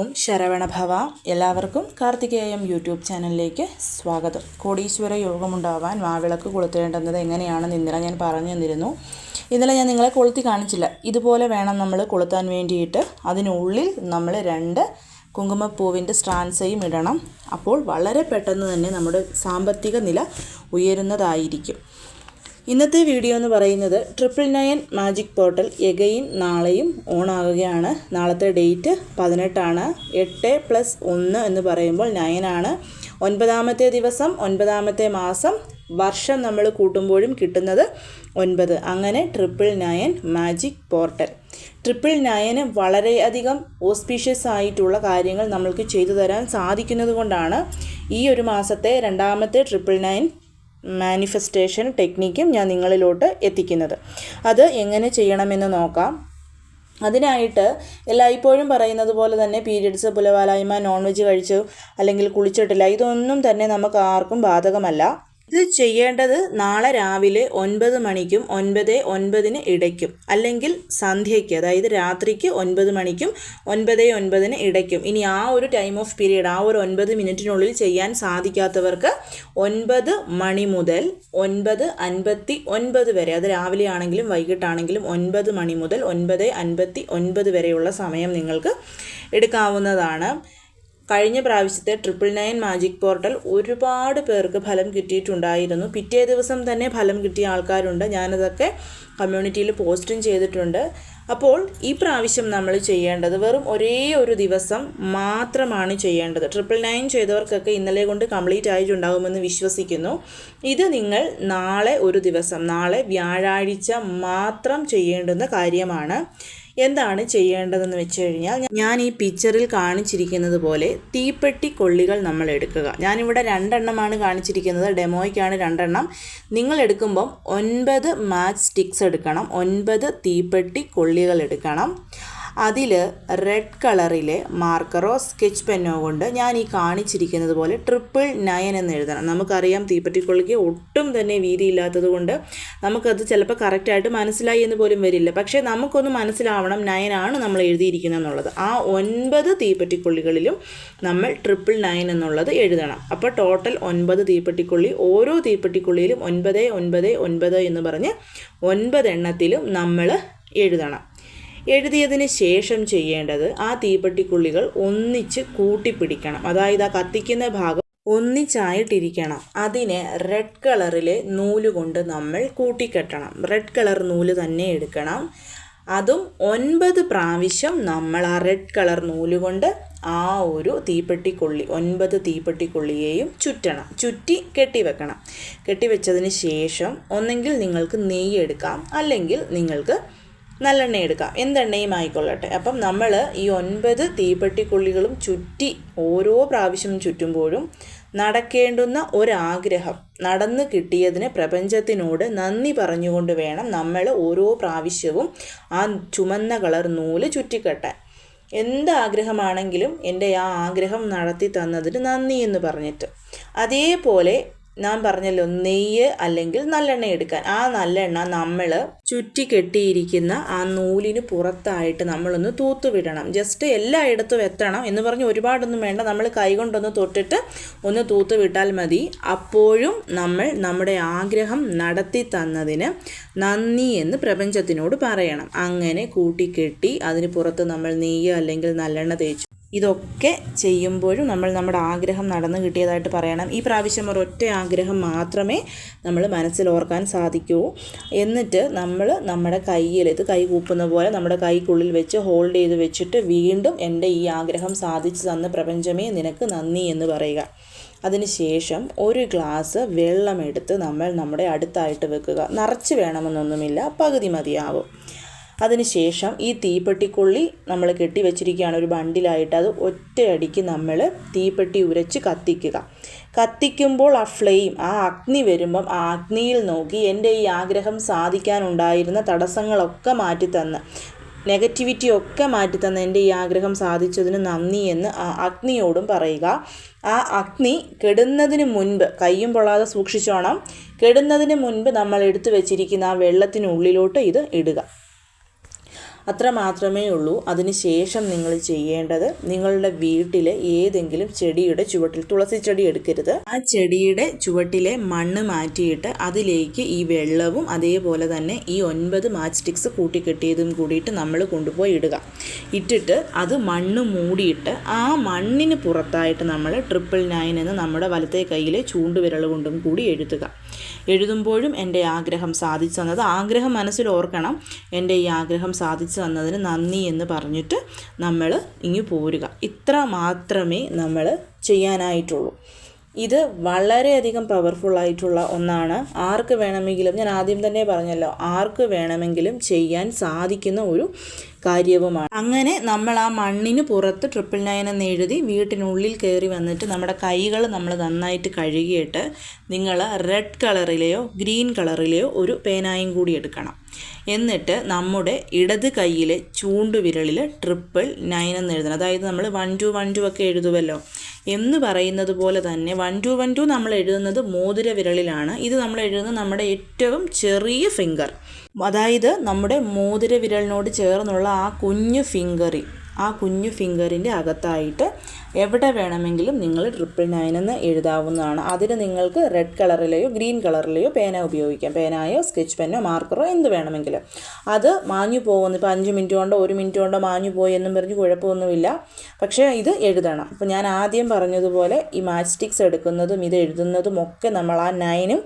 ഓം ശരവണഭവ. എല്ലാവർക്കും കാർത്തികേയം യൂട്യൂബ് ചാനലിലേക്ക് സ്വാഗതം. കോടീശ്വര യോഗമുണ്ടാവാൻ മാവിളക്ക് കൊളുത്തേണ്ടുന്നത് എങ്ങനെയാണെന്ന് ഇന്നലെ ഞാൻ പറഞ്ഞു തന്നിരുന്നു. ഇന്നലെ ഞാൻ നിങ്ങളെ കൊളുത്തി കാണിച്ചില്ല. ഇതുപോലെ വേണം നമ്മൾ കൊളുത്താൻ വേണ്ടിയിട്ട്. അതിനുള്ളിൽ നമ്മൾ രണ്ട് കുങ്കുമപ്പൂവിന്റെ സ്ട്രാൻസയും ഇടണം. അപ്പോൾ വളരെ പെട്ടെന്ന് തന്നെ നമ്മുടെ സാമ്പത്തിക നില ഉയരുന്നതായിരിക്കും. ഇന്നത്തെ വീഡിയോ എന്ന് പറയുന്നത് triple nine magic portal again നാളെയും ഓണാകുകയാണ് നാളത്തെ ഡേറ്റ് പതിനെട്ടാണ്. എട്ട് പ്ലസ് ഒന്ന് എന്ന് പറയുമ്പോൾ നയനാണ് ഒൻപതാമത്തെ ദിവസം ഒൻപതാമത്തെ മാസം വർഷം നമ്മൾ കൂട്ടുമ്പോഴും കിട്ടുന്നത് ഒൻപത്. അങ്ങനെ triple nine magic portal triple nine വളരെയധികം ഓസ്പീഷ്യസ് ആയിട്ടുള്ള കാര്യങ്ങൾ നമ്മൾക്ക് ചെയ്തു തരാൻ സാധിക്കുന്നത് കൊണ്ടാണ് ഈ ഒരു മാസത്തെ രണ്ടാമത്തെ ട്രിപ്പിൾ നയൻ മാനിഫെസ്റ്റേഷൻ ടെക്നിക്കും ഞാൻ നിങ്ങളിലോട്ട് എത്തിക്കുന്നത്. അത് എങ്ങനെ ചെയ്യണമെന്ന് നോക്കാം. അതിനായിട്ട് എല്ലായ്പ്പോഴും പറയുന്നത് പോലെ തന്നെ പീരിയഡ്സ് പുലവാലായ്മ നോൺ വെജ് കഴിച്ചു അല്ലെങ്കിൽ കുളിച്ചിട്ടില്ല ഇതൊന്നും തന്നെ നമുക്ക് ആർക്കും ബാധകമല്ല. ഇത് ചെയ്യേണ്ടത് നാളെ രാവിലെ ഒൻപത് മണിക്കും ഒൻപത് ഒൻപതിന് ഇടയ്ക്കും. അല്ലെങ്കിൽ സന്ധ്യയ്ക്ക് അതായത് രാത്രിക്ക് ഒൻപത് മണിക്കും ഒൻപത് ഒൻപതിന് ഇടയ്ക്കും. ഇനി ആ ഒരു ടൈം ഓഫ് പീരീഡ് ആ ഒരു ഒൻപത് മിനിറ്റിനുള്ളിൽ ചെയ്യാൻ സാധിക്കാത്തവർക്ക് ഒൻപത് മണി മുതൽ ഒൻപത് അൻപത്തി ഒൻപത് വരെ അത് രാവിലെ ആണെങ്കിലും വൈകിട്ടാണെങ്കിലും ഒൻപത് മണി മുതൽ ഒൻപത് അൻപത്തി ഒൻപത് വരെയുള്ള സമയം നിങ്ങൾക്ക് എടുക്കാവുന്നതാണ്. കഴിഞ്ഞ പ്രാവശ്യത്തെ ട്രിപ്പിൾ നയൻ മാജിക് പോർട്ടൽ ഒരുപാട് പേർക്ക് ഫലം കിട്ടിയിട്ടുണ്ടായിരുന്നു. പിറ്റേ ദിവസം തന്നെ ഫലം കിട്ടിയ ആൾക്കാരുണ്ട്. ഞാനതൊക്കെ കമ്മ്യൂണിറ്റിയിൽ പോസ്റ്റും ചെയ്തിട്ടുണ്ട്. അപ്പോൾ ഈ പ്രാവശ്യം നമ്മൾ ചെയ്യേണ്ടത് വെറും ഒരേ ഒരു ദിവസം മാത്രമാണ് ചെയ്യേണ്ടത്. ട്രിപ്പിൾ നയൻ ചെയ്തവർക്കൊക്കെ ഇന്നലെ കൊണ്ട് കംപ്ലീറ്റ് ആയിട്ടുണ്ടാകുമെന്ന് വിശ്വസിക്കുന്നു. ഇത് നിങ്ങൾ നാളെ ഒരു ദിവസം നാളെ വ്യാഴാഴ്ച മാത്രം ചെയ്യേണ്ടുന്ന കാര്യമാണ്. എന്താണ് ചെയ്യേണ്ടതെന്ന് വെച്ച് കഴിഞ്ഞാൽ ഞാൻ ഈ പിക്ചറിൽ കാണിച്ചിരിക്കുന്നത് പോലെ തീപ്പെട്ടി കൊള്ളികൾ നമ്മൾ എടുക്കുക. ഞാനിവിടെ രണ്ടെണ്ണമാണ് കാണിച്ചിരിക്കുന്നത്. ഡെമോയ്ക്കാണ് രണ്ടെണ്ണം. നിങ്ങൾ എടുക്കുമ്പം ഒൻപത് മാച്ച് സ്റ്റിക്സ് എടുക്കണം. ഒൻപത് തീപ്പെട്ടി കൊള്ളികൾ എടുക്കണം. അതിൽ റെഡ് കളറിലെ മാർക്കറോ സ്കെച്ച് പെന്നോ കൊണ്ട് ഞാൻ ഈ കാണിച്ചിരിക്കുന്നത് പോലെ ട്രിപ്പിൾ നയൻ എന്ന് എഴുതണം. നമുക്കറിയാം തീപ്പറ്റിക്കുള്ളിക്ക് ഒട്ടും തന്നെ വീതിയില്ലാത്തത് കൊണ്ട് നമുക്കത് ചിലപ്പോൾ കറക്റ്റായിട്ട് മനസ്സിലായി എന്ന് പോലും വരില്ല. പക്ഷേ നമുക്കൊന്ന് മനസ്സിലാവണം നയനാണ് നമ്മൾ എഴുതിയിരിക്കുന്നത് എന്നുള്ളത്. ആ ഒൻപത് തീപ്പറ്റിക്കുള്ളികളിലും നമ്മൾ ട്രിപ്പിൾ നയൻ എന്നുള്ളത് എഴുതണം. അപ്പോൾ ടോട്ടൽ ഒൻപത് തീപ്പെട്ടിക്കൊള്ളി ഓരോ തീപ്പെട്ടിക്കൊള്ളിയിലും ഒൻപത് ഒൻപത് ഒൻപത് എന്ന് പറഞ്ഞ് ഒൻപത് എണ്ണത്തിലും നമ്മൾ എഴുതണം. എഴുതിയതിന് ശേഷം ചെയ്യേണ്ടത് ആ തീപ്പെട്ടിക്കുള്ളികൾ ഒന്നിച്ച് കൂട്ടിപ്പിടിക്കണം. അതായത് ആ കത്തിക്കുന്ന ഭാഗം ഒന്നിച്ചായിട്ടിരിക്കണം. അതിനെ റെഡ് കളറിലെ നൂൽ കൊണ്ട് നമ്മൾ കൂട്ടിക്കെട്ടണം. റെഡ് കളർ നൂൽ തന്നെ എടുക്കണം. അതും ഒൻപത് പ്രാവശ്യം നമ്മൾ ആ റെഡ് കളർ നൂൽ കൊണ്ട് ആ ഒരു തീപ്പെട്ടിക്കൊള്ളി ഒൻപത് തീപ്പെട്ടിക്കൊള്ളിയെയും ചുറ്റണം. ചുറ്റി കെട്ടിവെക്കണം. കെട്ടിവെച്ചതിന് ശേഷം ഒന്നെങ്കിൽ നിങ്ങൾക്ക് നെയ്യ് എടുക്കാം. അല്ലെങ്കിൽ നിങ്ങൾക്ക് നല്ലെണ്ണ എടുക്കാം എന്തെണ്ണയും ആയിക്കൊള്ളട്ടെ അപ്പം നമ്മൾ ഈ ഒൻപത് തീപ്പെട്ടിക്കുള്ളികളും ചുറ്റി ഓരോ പ്രാവശ്യം ചുറ്റുമ്പോഴും നടക്കേണ്ടുന്ന ഒരാഗ്രഹം നടന്നു കിട്ടിയതിന് പ്രപഞ്ചത്തിനോട് നന്ദി പറഞ്ഞുകൊണ്ട് വേണം നമ്മൾ ഓരോ പ്രാവശ്യവും ആ ചുമന്ന കളർ നൂൽ ചുറ്റിക്കെട്ടാൻ. എന്ത് ആഗ്രഹമാണെങ്കിലും എന്റെ ആ ആഗ്രഹം നടത്തി തന്നതിന് നന്ദി എന്ന് പറഞ്ഞിട്ട്. അതേപോലെ ഞാൻ പറഞ്ഞല്ലോ നെയ്യ് അല്ലെങ്കിൽ നല്ലെണ്ണ എടുക്കാൻ. ആ നല്ലെണ്ണ നമ്മൾ ചുറ്റി കെട്ടിയിരിക്കുന്ന ആ നൂലിന് പുറത്തായിട്ട് നമ്മളൊന്ന് തൂത്തുവിടണം ജസ്റ്റ് എല്ലായിടത്തും എത്തണം എന്ന് പറഞ്ഞ് ഒരുപാടൊന്നും വേണ്ട. നമ്മൾ കൈകൊണ്ടൊന്ന് തൊട്ടിട്ട് ഒന്ന് തൂത്തുവിട്ടാൽ മതി. അപ്പോഴും നമ്മൾ നമ്മുടെ ആഗ്രഹം നടത്തി തന്നതിന് നന്ദി എന്ന് പ്രപഞ്ചത്തിനോട് പറയണം. അങ്ങനെ കൂട്ടിക്കെട്ടി അതിന് പുറത്ത് നമ്മൾ നെയ്യ് അല്ലെങ്കിൽ നല്ലെണ്ണ തേച്ചു ഇതൊക്കെ ചെയ്യുമ്പോഴും നമ്മൾ നമ്മുടെ ആഗ്രഹം നടന്നു കിട്ടിയതായിട്ട് പറയണം. ഈ പ്രാവശ്യം ഒരൊറ്റ ആഗ്രഹം മാത്രമേ നമ്മൾ മനസ്സിൽ ഓർക്കാൻ സാധിക്കൂ. എന്നിട്ട് നമ്മൾ നമ്മുടെ കയ്യിൽ ഇത് കൈ കൂപ്പുന്ന പോലെ നമ്മുടെ കൈക്കുള്ളിൽ വെച്ച് ഹോൾഡ് ചെയ്ത് വെച്ചിട്ട് വീണ്ടും എന്റെ ഈ ആഗ്രഹം സാധിച്ചു തന്ന പ്രപഞ്ചമേ നിനക്ക് നന്ദി എന്ന് പറയുക. അതിനുശേഷം ഒരു ഗ്ലാസ് വെള്ളമെടുത്ത് നമ്മൾ നമ്മുടെ അടുത്തായിട്ട് വെക്കുക. നിറച്ച് വേണമെന്നൊന്നുമില്ല പകുതി മതിയാവും. അതിനുശേഷം ഈ തീപ്പെട്ടിക്കൊള്ളി നമ്മൾ കെട്ടി വെച്ചിരിക്കുകയാണ് ഒരു ബണ്ടിലായിട്ട്. അത് ഒറ്റയടിക്ക് നമ്മൾ തീപ്പെട്ടി ഉരച്ച് കത്തിക്കുക. കത്തിക്കുമ്പോൾ ആ ഫ്ലെയിം ആ അഗ്നി വരുമ്പം ആ അഗ്നിയിൽ നോക്കി എന്റെ ഈ ആഗ്രഹം സാധിക്കാനുണ്ടായിരുന്ന തടസ്സങ്ങളൊക്കെ മാറ്റി തന്ന് നെഗറ്റിവിറ്റി ഒക്കെ മാറ്റി തന്ന എന്റെ ഈ ആഗ്രഹം സാധിച്ചതിന് നന്ദി എന്ന് ആ അഗ്നിയോടും പറയുക. ആ അഗ്നി കെടുന്നതിന് മുൻപ് കയ്യും പൊള്ളാതെ സൂക്ഷിച്ചോണം കെടുന്നതിന് മുൻപ് നമ്മൾ എടുത്തു വെച്ചിരിക്കുന്ന ആ വെള്ളത്തിനുള്ളിലോട്ട് ഇത് ഇടുക. അത്ര മാത്രമേ ഉള്ളൂ. അതിനുശേഷം നിങ്ങൾ ചെയ്യേണ്ടത് നിങ്ങളുടെ വീട്ടിൽ ഏതെങ്കിലും ചെടിയുടെ ചുവട്ടിൽ തുളസി ചെടി എടുക്കരുത്. ആ ചെടിയുടെ ചുവട്ടിലെ മണ്ണ് മാറ്റിയിട്ട് അതിലേക്ക് ഈ വെള്ളവും അതേപോലെ തന്നെ ഈ ഒൻപത് മാച്ച് സ്റ്റിക്സ് കൂട്ടിക്കെട്ടിയതും കൂടിയിട്ട് നമ്മൾ കൊണ്ടുപോയി ഇടുക. ഇട്ടിട്ട് അത് മണ്ണ് മൂടിയിട്ട് ആ മണ്ണിന് പുറത്തായിട്ട് നമ്മൾ ട്രിപ്പിൾ നയൻ എന്ന് നമ്മുടെ വലത്തെ കയ്യിലെ ചൂണ്ടുവിരൽ കൊണ്ടും കൂടി എഴുതുക. എഴുതുമ്പോഴും എന്റെ ആഗ്രഹം സാധിച്ചു തന്നത് ആഗ്രഹം മനസ്സിൽ ഓർക്കണം. എന്റെ ഈ ആഗ്രഹം സാധിച്ചു തന്നതിന് നന്ദി എന്ന് പറഞ്ഞിട്ട് നമ്മൾ ഇങ്ങ് പോരുക. ഇത്ര മാത്രമേ നമ്മൾ ചെയ്യാനായിട്ടുള്ളൂ. ഇത് വളരെയധികം പവർഫുൾ ആയിട്ടുള്ള ഒന്നാണ്. ആർക്ക് വേണമെങ്കിലും ഞാൻ ആദ്യം തന്നെ പറഞ്ഞല്ലോ ആർക്ക് വേണമെങ്കിലും ചെയ്യാൻ സാധിക്കുന്ന ഒരു കാര്യവുമാണ്. അങ്ങനെ നമ്മൾ ആ മണ്ണിന് പുറത്ത് ട്രിപ്പിൾ നയൻ എന്ന് എഴുതി വീട്ടിനുള്ളിൽ കയറി വന്നിട്ട് നമ്മുടെ കൈകൾ നമ്മൾ നന്നായിട്ട് കഴുകിയിട്ട് നിങ്ങൾ റെഡ് കളറിലെയോ ഗ്രീൻ കളറിലെയോ ഒരു പേനായും കൂടി എടുക്കണം. എന്നിട്ട് നമ്മുടെ ഇടത് കൈയിലെ ചൂണ്ടുവിരലിൽ ട്രിപ്പിൾ നയൻ എന്ന് എഴുതണം. അതായത് നമ്മൾ വൺ ടു വൺ ടു ഒക്കെ എഴുതുമല്ലോ എന്ന് പറയുന്നത് പോലെ തന്നെ വൺ ടു വൺ ടു നമ്മൾ എഴുതുന്നത് മോതിര വിരലിലാണ്. ഇത് നമ്മൾ എഴുതുന്നത് നമ്മുടെ ഏറ്റവും ചെറിയ ഫിംഗർ അതായത് നമ്മുടെ മോതിര വിരലിനോട് ചേർന്നുള്ള ആ കുഞ്ഞു ഫിംഗറിൽ ആ കുഞ്ഞു ഫിംഗറിന്റെ അകത്തായിട്ട് എവിടെ വേണമെങ്കിലും നിങ്ങൾ ട്രിപ്പിൾ നയൻ എന്ന് എഴുതാവുന്നതാണ്. അതിന് നിങ്ങൾക്ക് റെഡ് കളറിലെയോ ഗ്രീൻ കളറിലെയോ പേന ഉപയോഗിക്കാം. പേനായോ സ്കെച്ച് പെന്നോ മാർക്കറോ എന്ത് വേണമെങ്കിലും. അത് മാഞ്ഞു പോകുന്നു. ഇപ്പോൾ അഞ്ച് മിനിറ്റ് കൊണ്ടോ ഒരു മിനിറ്റ് കൊണ്ടോ മാഞ്ഞു പോയി എന്നും പറഞ്ഞ് കുഴപ്പമൊന്നുമില്ല. പക്ഷേ ഇത് എഴുതണം. അപ്പോൾ ഞാൻ ആദ്യം പറഞ്ഞതുപോലെ ഈ മാച്ച് സ്റ്റിക്സ് എടുക്കുന്നതും ഇത് എഴുതുന്നതും ഒക്കെ നമ്മൾ ആ നയനും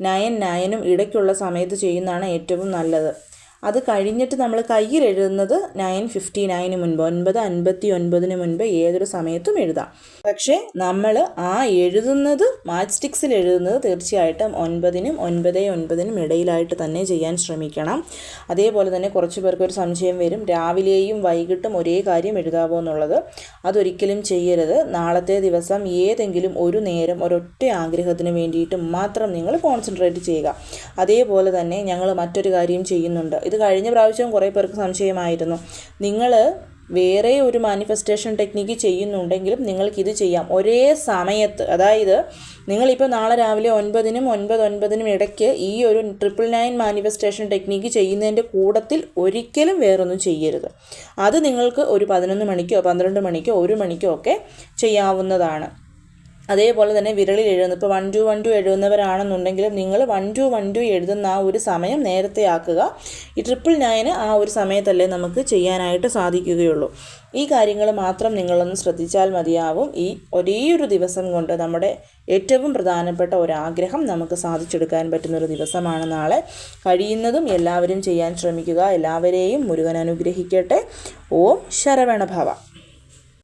നയൻ നയനും ഇടയ്ക്കുള്ള സമയത്ത് ചെയ്യുന്നതാണ് ഏറ്റവും നല്ലത്. അത് കഴിഞ്ഞിട്ട് നമ്മൾ കയ്യിൽ എഴുതുന്നത് നയൻ ഫിഫ്റ്റി നയന് മുൻപ് ഒൻപത് അൻപത്തി ഒൻപതിന് മുൻപ് ഏതൊരു സമയത്തും എഴുതാം. പക്ഷേ നമ്മൾ ആ എഴുതുന്നത് മാച്ച് സ്റ്റിക്സിൽ എഴുതുന്നത് തീർച്ചയായിട്ടും ഒൻപതിനും ഒൻപത് ഒൻപതിനും ഇടയിലായിട്ട് തന്നെ ചെയ്യാൻ ശ്രമിക്കണം. അതേപോലെ തന്നെ കുറച്ച് പേർക്ക് ഒരു സംശയം വരും രാവിലെയും വൈകിട്ടും ഒരേ കാര്യം എഴുതാവോ എന്നുള്ളത്. അതൊരിക്കലും ചെയ്യരുത്. നാളത്തെ ദിവസം ഏതെങ്കിലും ഒരു നേരം ഒരൊറ്റ ആഗ്രഹത്തിന് വേണ്ടിയിട്ട് മാത്രം നിങ്ങൾ കോൺസെൻട്രേറ്റ് ചെയ്യുക. അതേപോലെ തന്നെ ഞങ്ങൾ മറ്റൊരു കാര്യം ചെയ്യുന്നുണ്ട്. ഇത് കഴിഞ്ഞ പ്രാവശ്യം കുറേ പേർക്ക് സംശയമായിരുന്നു. നിങ്ങൾ വേറെ ഒരു മാനിഫെസ്റ്റേഷൻ ടെക്നിക്ക് ചെയ്യുന്നുണ്ടെങ്കിലും നിങ്ങൾക്കിത് ചെയ്യാം. ഒരേ സമയത്ത് അതായത് നിങ്ങളിപ്പോൾ നാളെ രാവിലെ ഒൻപതിനും ഒൻപത് ഒൻപതിനും ഇടയ്ക്ക് ഈ ഒരു ട്രിപ്പിൾ നയൻ മാനിഫെസ്റ്റേഷൻ ടെക്നിക്ക് ചെയ്യുന്നതിന്റെ കൂടത്തിൽ ഒരിക്കലും വേറൊന്നും ചെയ്യരുത്. അത് നിങ്ങൾക്ക് ഒരു പതിനൊന്ന് മണിക്കോ പന്ത്രണ്ട് മണിക്കോ ഒരു മണിക്കോ ഒക്കെ ചെയ്യാവുന്നതാണ്. അതേപോലെ തന്നെ വിരളിൽ എഴുതുന്നത് ഇപ്പോൾ വൺ ടു വൺ ടു എഴുതുന്നവരാണെന്നുണ്ടെങ്കിലും നിങ്ങൾ വൺ ടു വൺ ടു എഴുതുന്ന ആ ഒരു സമയം നേരത്തെ ആക്കുക. ഈ ട്രിപ്പിൾ നയന് ആ ഒരു സമയത്തല്ലേ നമുക്ക് ചെയ്യാനായിട്ട് സാധിക്കുകയുള്ളൂ. ഈ കാര്യങ്ങൾ മാത്രം നിങ്ങളൊന്ന് ശ്രദ്ധിച്ചാൽ മതിയാവും. ഈ ഒരേ ഒരു ദിവസം കൊണ്ട് നമ്മുടെ ഏറ്റവും പ്രധാനപ്പെട്ട ഒരാഗ്രഹം നമുക്ക് സാധിച്ചെടുക്കാൻ പറ്റുന്നൊരു ദിവസമാണ് നാളെ. കഴിയുന്നതും എല്ലാവരും ചെയ്യാൻ ശ്രമിക്കുക. എല്ലാവരെയും മുരുകൻ അനുഗ്രഹിക്കട്ടെ. ഓം ശരവണഭവ.